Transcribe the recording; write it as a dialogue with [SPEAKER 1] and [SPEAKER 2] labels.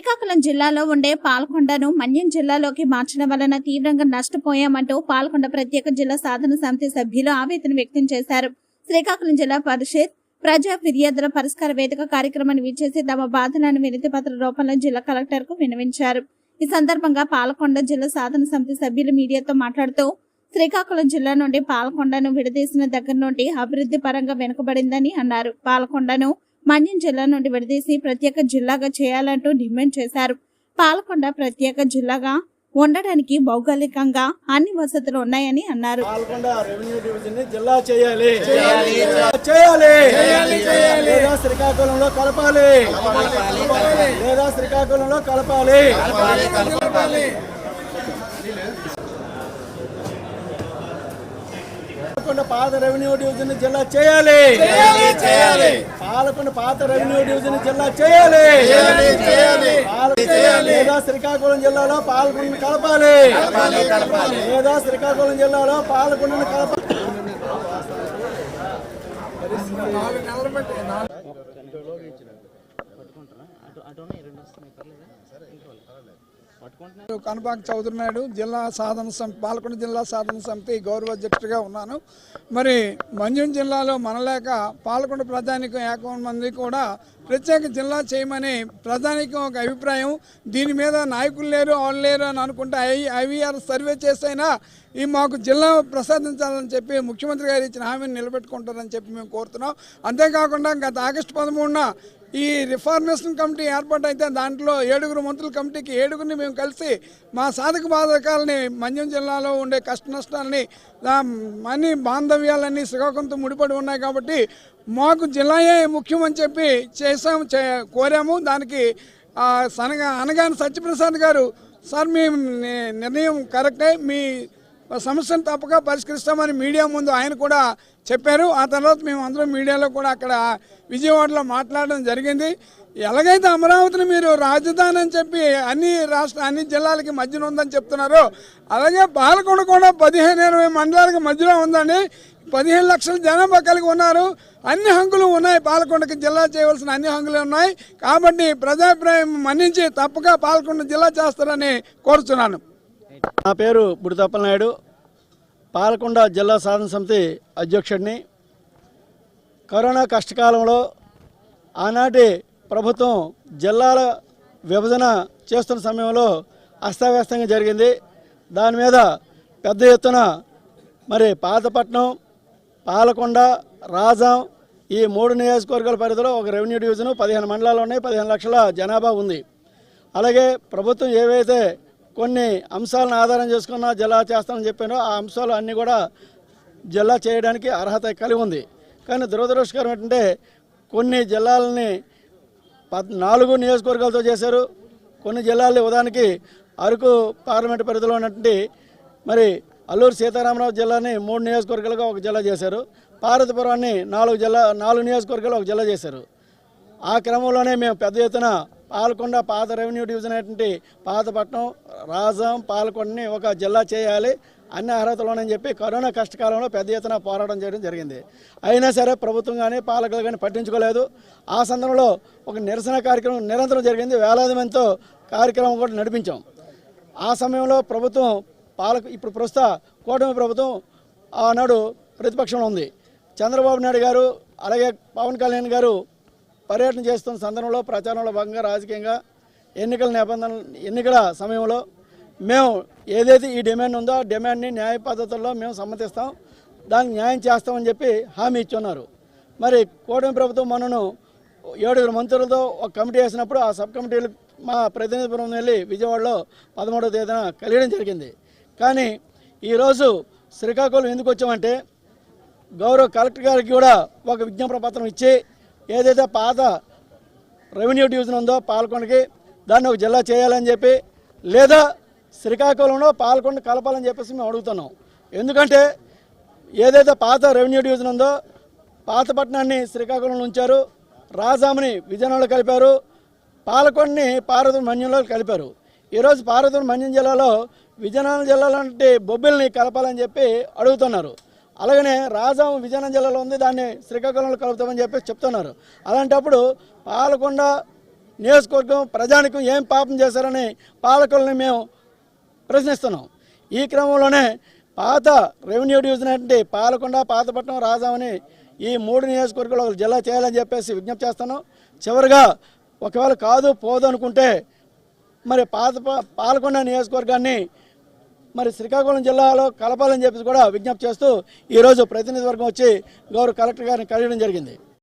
[SPEAKER 1] శ్రీకాకుళం జిల్లాలో ఉండే పాల్కొండను మన్యం జిల్లాలోకి మార్చడం వలన తీవ్రంగా నష్టపోయామంటూ పాల్కొండ ప్రత్యేక జిల్లా సాధన సమితి సభ్యులు ఆవేదన వ్యక్తం చేశారు. శ్రీకాకుళం జిల్లా పరిషత్ ప్రజా ఫిర్యాదుల పరిష్కార వేదిక కార్యక్రమాన్ని విచ్చేసి తమ బాధలను వినతి పత్ర రూపంలో జిల్లా కలెక్టర్కు వినవించారు. ఈ సందర్భంగా పాలకొండ జిల్లా సాధన సమితి సభ్యులు మీడియాతో మాట్లాడుతూ శ్రీకాకుళం జిల్లా నుండి పాలకొండను విడదీసిన దగ్గర నుండి అభివృద్ధి పరంగా వెనుకబడిందని అన్నారు. పాలకొండను మన్యం జిల్లా నుండి విడదీసి ప్రత్యేక జిల్లాగా చేయాలంటూ డిమాండ్ చేశారు. పాలకొండ ప్రత్యేక జిల్లాగా ఉండడానికి భౌగోళికంగా అన్ని వసతులు ఉన్నాయని అన్నారు.
[SPEAKER 2] పాల్కొండ రెవెన్యూ డివిజన్ని జిల్లా చేయాలి. చేయాలి. లేదా శ్రీకాకుళంలో కలపాలి. లేదా శ్రీకాకుళంలో కలపాలి. పాలకొండ పాత రెవెన్యూ డివిజన్ జిల్లా చేయాలి. పాలకొండ పాత రెవెన్యూ డివిజన్ జిల్లా చేయాలి. పాల- లేదా శ్రీకాకుళం జిల్లాలో పాలకొండను కలపాలి. లేదా శ్రీకాకుళం జిల్లాలో పాలకొండను కలపాలి.
[SPEAKER 3] కనబాక్ చౌదరి నాయుడు జిల్లా సాధన సమితి పాలకొండ జిల్లా సాధన సమితి గౌరవ అధ్యక్షుడిగా ఉన్నాను. మరి మంజం జిల్లాలో మనలేక పాలకొండ ప్రధానికం ఏకం మంది కూడా ప్రత్యేక జిల్లా చేయమని ప్రధానికం ఒక అభిప్రాయం. దీని మీద నాయకులు లేరు వాళ్ళు లేరు అని అనుకుంటే ఐ ఐవీఆర్ సర్వే చేసైనా ఈ మాకు జిల్లా ప్రసాదించాలని చెప్పి ముఖ్యమంత్రి గారు ఇచ్చిన హామీని నిలబెట్టుకుంటారని చెప్పి మేము కోరుతున్నాం. అంతేకాకుండా గత ఆగస్టు పదమూడున ఈ రిఫార్మేషన్ కమిటీ ఏర్పాటు అయితే దాంట్లో ఏడుగురు మంత్రుల కమిటీకి ఏడుగురిని మేము కలిసి మా సాధక బాధకాలని మంజం జిల్లాలో ఉండే కష్ట నష్టాలని అన్ని బాంధవ్యాలన్నీ శ్రీకాకుళంతో ముడిపడి ఉన్నాయి కాబట్టి మాకు జిల్లాయే ముఖ్యమని చెప్పి చేసాము చే కోరాము. దానికి సనగా అనగాని సత్యప్రసాద్ గారు సార్ మీ నిర్ణయం కరెక్టే. మీ సమస్యను తప్పక పరిష్కరిస్తామని మీడియా ముందు ఆయన కూడా చెప్పారు. ఆ తర్వాత మేము అందరం మీడియాలో కూడా అక్కడ విజయవాడలో మాట్లాడడం జరిగింది. ఎలాగైతే అమరావతిని మీరు రాజధాని అని చెప్పి అన్ని రాష్ట్ర అన్ని జిల్లాలకి మధ్యన ఉందని చెప్తున్నారు అలాగే పాలకొండ కూడా పదిహేను ఇరవై మండలాలకు మధ్యలో ఉందండి. పదిహేను లక్షల జనాభా కలిగి ఉన్నారు. అన్ని హంగులు ఉన్నాయి. పాలకొండకి జిల్లా చేయవలసిన అన్ని హంగులు ఉన్నాయి. కాబట్టి ప్రజాభిప్రాయం మన్నించి తప్పక పాలకొండ జిల్లా చేస్తారని కోరుతున్నాను
[SPEAKER 2] నా పేరు బుడితప్పల నాయుడు పాలకొండ జిల్లా సాధన సమితి అధ్యక్షుడిని. కరోనా కష్టకాలంలో ఆనాటి ప్రభుత్వం జిల్లాల విభజన చేస్తున్న సమయంలో అస్తవ్యస్తంగా జరిగింది. దాని మీద పెద్ద ఎత్తున మరి పాతపట్నం పాలకొండ రాజాం ఈ మూడు నియోజకవర్గాల పరిధిలో ఒక రెవెన్యూ డివిజన్ పదిహేను మండలాలు ఉన్నాయి పదిహేను లక్షల జనాభా ఉంది. అలాగే ప్రభుత్వం ఏవైతే కొన్ని అంశాలను ఆధారం చేసుకున్న జిల్లా చేస్తామని చెప్పాను. ఆ అంశాలు అన్నీ కూడా జిల్లా చేయడానికి అర్హత కలిగి ఉంది. కానీ దురదృష్టకరం ఏంటంటే కొన్ని జిల్లాలని నాలుగు నియోజకవర్గాలతో చేశారు. కొన్ని జిల్లాల్ని ఉదాహరణకి అరకు పార్లమెంటు పరిధిలో ఉన్నటువంటి మరి అల్లూరు సీతారామరావు జిల్లాని మూడు నియోజకవర్గాలుగా ఒక జిల్లా చేశారు. పార్వతీపురాన్ని నాలుగు జిల్లా నాలుగు నియోజకవర్గాలు ఒక జిల్లా చేశారు. ఆ క్రమంలోనే మేము పెద్ద ఎత్తున పాలకొండ పాత రెవెన్యూ డివిజన్ అయినటువంటి పాతపట్నం రాజం పాలకొండని ఒక జిల్లా చేయాలి. అన్ని అర్హతలోనని చెప్పి కరోనా కష్టకాలంలో పెద్ద ఎత్తున పోరాటం చేయడం జరిగింది. అయినా సరే ప్రభుత్వం కానీ పాలకులు కానీ పట్టించుకోలేదు. ఆ సందర్భంలో ఒక నిరసన కార్యక్రమం నిరంతరం జరిగింది. వేలాది మందితో కార్యక్రమం కూడా నడిపించాం. ఆ సమయంలో ప్రభుత్వం పాలక ఇప్పుడు ప్రస్తుత కూటమి ప్రభుత్వం ఆనాడు ప్రతిపక్షంలో ఉంది. చంద్రబాబు నాయుడు గారు అలాగే పవన్ కళ్యాణ్ గారు పర్యటన చేస్తున్న సందర్భంలో ప్రచారంలో భాగంగా రాజకీయంగా ఎన్నికల నిబంధన ఎన్నికల సమయంలో మేము ఏదైతే ఈ డిమాండ్ ఉందో ఆ డిమాండ్ని న్యాయ పద్ధతుల్లో మేము సమ్మతిస్తాం. దానికి న్యాయం చేస్తామని చెప్పి హామీ ఇచ్చున్నారు. మరి కూటమి ప్రభుత్వం మనను ఏడుగురు మంత్రులతో ఒక కమిటీ వేసినప్పుడు ఆ సబ్ కమిటీలు మా ప్రతినిధి బృందం వెళ్ళి విజయవాడలో పదమూడవ తేదీన కలియడం జరిగింది. కానీ ఈరోజు శ్రీకాకుళం ఎందుకు వచ్చామంటే గౌరవ కలెక్టర్ గారికి కూడా ఒక విజ్ఞాపన పత్రం ఇచ్చి ఏదైతే పాత రెవెన్యూ డివిజన్ ఉందో పాల్కొండకి దాన్ని ఒక జిల్లా చేయాలని చెప్పి లేదా శ్రీకాకుళంలో పాల్కొండ కలపాలని చెప్పేసి మేము అడుగుతున్నాం. ఎందుకంటే ఏదైతే పాత రెవెన్యూ డివిజన్ ఉందో పాతపట్నాన్ని శ్రీకాకుళంలో ఉంచారు రాజాముని విజయనగరంలో కలిపారు పాలకొండని పార్వతి మన్యంలో కలిపారు. ఈరోజు పార్వతి మన్యం జిల్లాలో విజయనగరం జిల్లా లాంటి బొబ్బిల్ని కలపాలని చెప్పి అడుగుతున్నారు. అలాగనే రాజాం విజయనగరం జిల్లాలో ఉంది దాన్ని శ్రీకాకుళంలో కలుపుతామని చెప్పి చెప్తున్నారు. అలాంటప్పుడు పాలకొండ నియోజకవర్గం ప్రజానికం ఏం పాపం చేశారని పాలకుల్ని మేము ప్రశ్నిస్తున్నాం. ఈ క్రమంలోనే పాత రెవెన్యూ డివిజన్ అంటే పాలకొండ పాతపట్నం రాజామని ఈ మూడు నియోజకవర్గాలు ఒక జిల్లా చేయాలని చెప్పేసి విజ్ఞప్తి చేస్తున్నాం. చివరిగా ఒకవేళ కాదు పోదు అనుకుంటే మరి పాత పాలకొండ నియోజకవర్గాన్ని మరి శ్రీకాకుళం జిల్లాలో కలపాలని చెప్పేసి కూడా విజ్ఞప్తి చేస్తూ ఈరోజు ప్రతినిధి వర్గం వచ్చి గౌరవ కలెక్టర్ గారిని కలియడం జరిగింది.